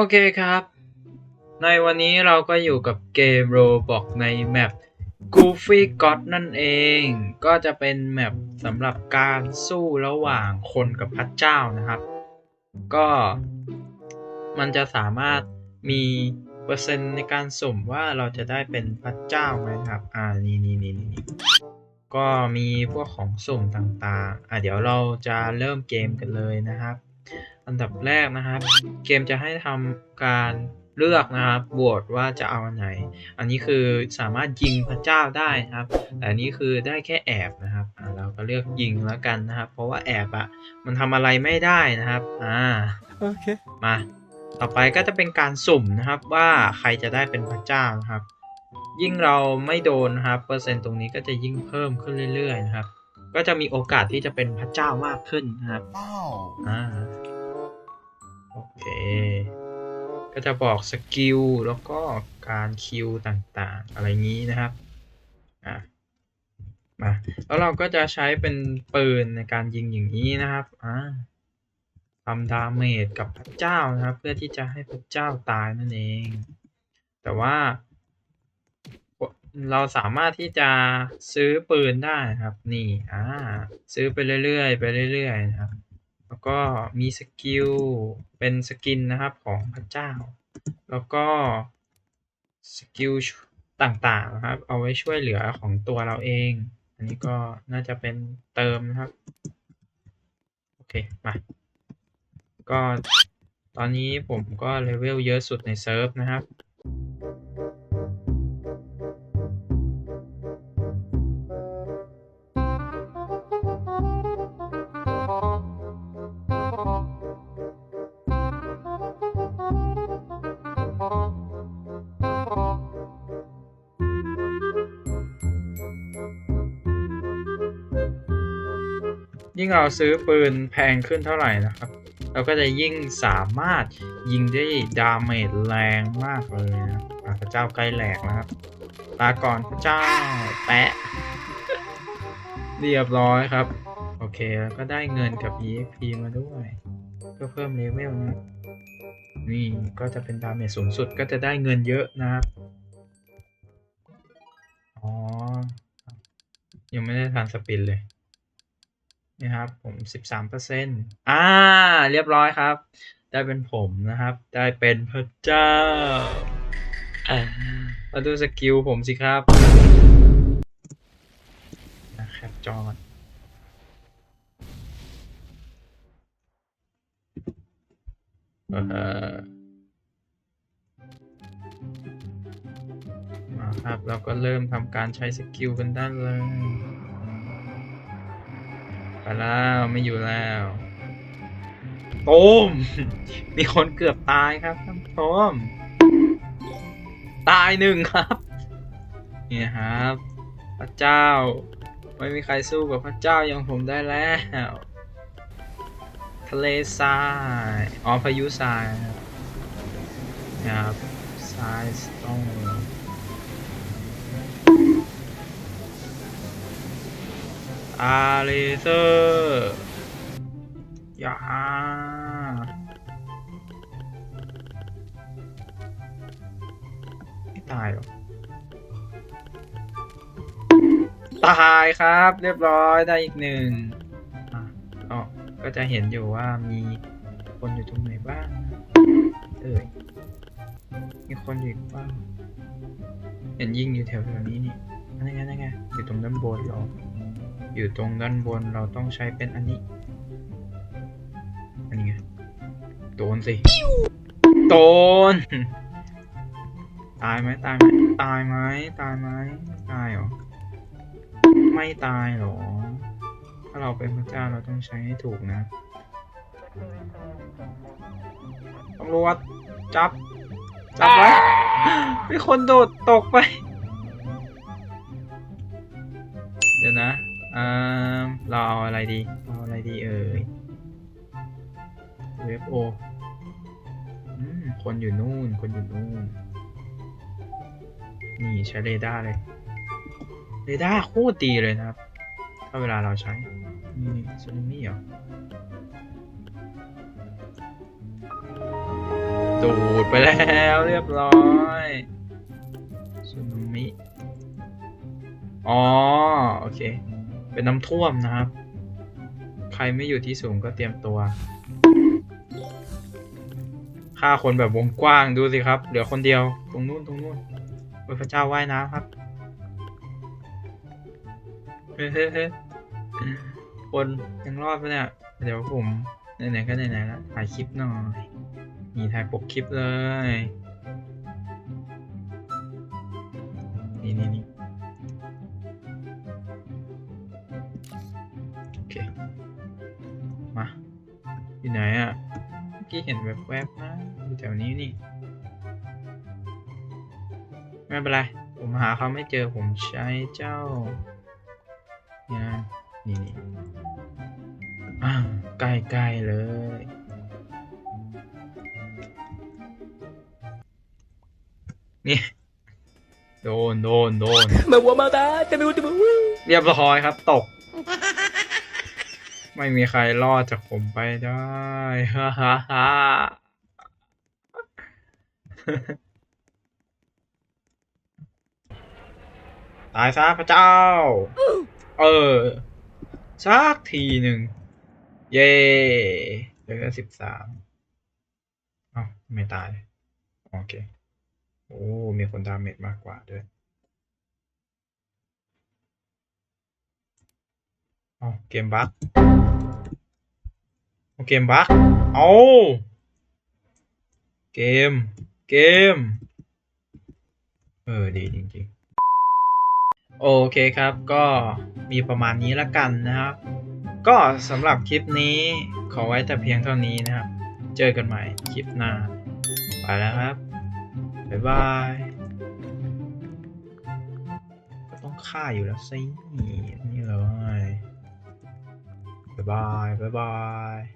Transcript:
โอเคครับ ในวันนี้เราก็อยู่กับเกมโรบอกในแมป Goofy God นั่นเอง ก็จะเป็นแมปสำหรับการสู้ระหว่างคนกับพระเจ้านะครับ ก็มันจะสามารถมีเปอร์เซ็นต์ในการสุ่มว่าเราจะได้เป็นพระเจ้าไหมครับ อ่า นี่นี่นี่นี่ก็มีพวกของสุ่มต่างๆ อะเดี๋ยวเราจะเริ่มเกมกันเลยนะครับ อันดับแรกนะครับ เกมจะให้ทำการเลือกนะครับโหวตว่าจะเอาอันไหน อันนี้คือสามารถยิงพระเจ้าได้นะครับ แต่อันนี้คือได้แค่แอบนะครับอ่าเราก็เลือกยิงแล้วกันนะครับ เพราะว่าแอบอะมันทำอะไรไม่ได้นะครับ อ่า Okay. มา ต่อไปก็จะเป็นการสุ่มนะครับว่าใครจะได้เป็นพระเจ้านะครับ ยิ่งเราไม่โดนนะครับ เปอร์เซ็นต์ตรงนี้ก็จะยิ่งเพิ่มขึ้นเรื่อยๆนะครับ ก็จะมีโอกาสที่จะเป็นพระเจ้ามากขึ้นนะครับ Wow. อ่า โอเค ก็จะบอกสกิลแล้วก็การคิวต่างๆ อะไรงี้นะครับ อะมาแล้วเราก็จะใช้เป็นปืนในการยิงอย่างนี้นะครับอ่าทำดาเมจกับพระเจ้านะครับ เพื่อที่จะให้พระเจ้าตายนั่นเอง แต่ว่า เราสามารถที่จะซื้อปืนได้ครับ นี่อ่าซื้อไปเรื่อยๆไปเรื่อยๆนะครับ แล้วก็มีสกิลเป็นสกินนะครับของพระเจ้า แล้วก็สกิลต่างๆนะครับ เอาไว้ช่วยเหลือของตัวเราเอง อันนี้ก็น่าจะเป็นเติมนะครับ โอเค มา ก็ตอนนี้ผมก็เลเวลเยอะสุดในเซิร์ฟนะครับ ยิ่งเราซื้อปืนแพงขึ้นเท่าไหร่นะครับ เราก็จะยิ่งสามารถยิงได้ดาเมจแรงมากเลยนะพระเจ้าใกล้แหลกนะครับลาก่อนพระเจ้าแปะ เรียบร้อยครับ โอเคแล้วก็ได้เงินกับ EXP มาด้วยเพื่อเพิ่มเลเวลนะนี่ก็จะเป็นดาเมจสูงสุดก็จะได้เงินเยอะนะครับอ๋อ ยังไม่ได้ทานสปินเลย นี่ครับผมสิบสามเปอร์เซ็นต์อ่า เรียบร้อยครับ ได้เป็นผมนะครับ ได้เป็นพระเจ้ามาดูสกิลผมสิครับอะคปจอก่อนเออมาครับ เราก็เริ่มทำการใช้สกิลกันด้านเลย แล้วไม่อยู่แล้วโตม มีคนเกือบตายครับท่านผู้ชมตายหนึ่งครับ นี่ครับ พระเจ้า ไม่มีใครสู้กับพระเจ้าอย่างผมได้แล้ว ทะเลทรายอ๋อพายุทรายครับนะครับทรายสโตน อาเลเซอร์อย่าไม่ตายหรอ ตายครับ เรียบร้อยได้อีกหนึ่งอะก็จะเห็นอยู่ว่ามีคนอยู่ตรงไหนบ้างเอ้ยมีคนอยู่อีกบ้างเห็นยิงอยู่แถวๆนี้นี่นั่นไงนั่นไงอยู่ตรงด้านบนหรอ อยู่ตรงด้านบนเราต้องใช้เป็นอันนี้ อันนี้ไงโดนสิโดนตายไหมตายไหมตายไหมตายไหมไม่ตายเหรอไม่ตายเหรอ ถ้าเราเป็นพระเจ้าเราต้องใช้ให้ถูกนะตำรวจจับจับไว้มีคนโดดตกไป อ่าเราเอาอะไรดีเอาอะไรดีเอ่ยเวฟโอคนอยู่นู่น คนอยู่นู่น นี่ใช้เรดาร์เลย เรดาร์โคตรดีเลยนะครับ ถ้าเวลาเราใช้ นี่ซูนามิเหรอดูดไปแล้วเรียบร้อยสึนามิ อ๋อ โอเค เป็นน้ำท่วมนะครับ ใครไม่อยู่ที่สูงก็เตรียมตัวฆ่าคนแบบวงกว้างดูสิครับ เหลือคนเดียวตรงนู้นตรงนู้นโอ้ยพระเจ้าว่ายน้ำครับเฮ้ยเฮ้ยเฮ้คนยังรอดปะเนี่ย เดี๋ยวผมไหนๆก็ไหนๆแล้วถ่ายคลิปหน่อยมีถ่ายปกคลิปเลย นี่นี่นี่ เมื่อกี้เห็นแวบๆนะอยู่แถวนี้นี่ ไม่เป็นไร ผมหาเขาไม่เจอผมใช้เจ้าเนี่ยนะนี่นี่อ่าใกล้ๆเลย นี่โดนโดนโดน Me voy a matar, te me último. เรียบร้อยครับตก ไม่มีใครรอดจากผมไปได้ฮ่าฮ่าฮ่าตายซะพระเจ้า เออสักทีหนึ่ง เย่เหลือสิบสามอ้าไม่ตาย โอเค โอ้ มีคนดาเมจมากกว่าด้วย เอเกมบั๊กเกมบั๊กเอาเกม เกม เออ ดีจริงๆ โอเคครับ ก็มีประมาณนี้ละกันนะครับ ก็สำหรับคลิปนี้ขอไว้แต่เพียงเท่านี้นะครับ เจอกันใหม่คลิปหน้า ไปแล้วครับ บ๊ายบาย ก็ต้องฆ่าอยู่แล้วสินี่เลยบ๊ Goodbye. Bye bye.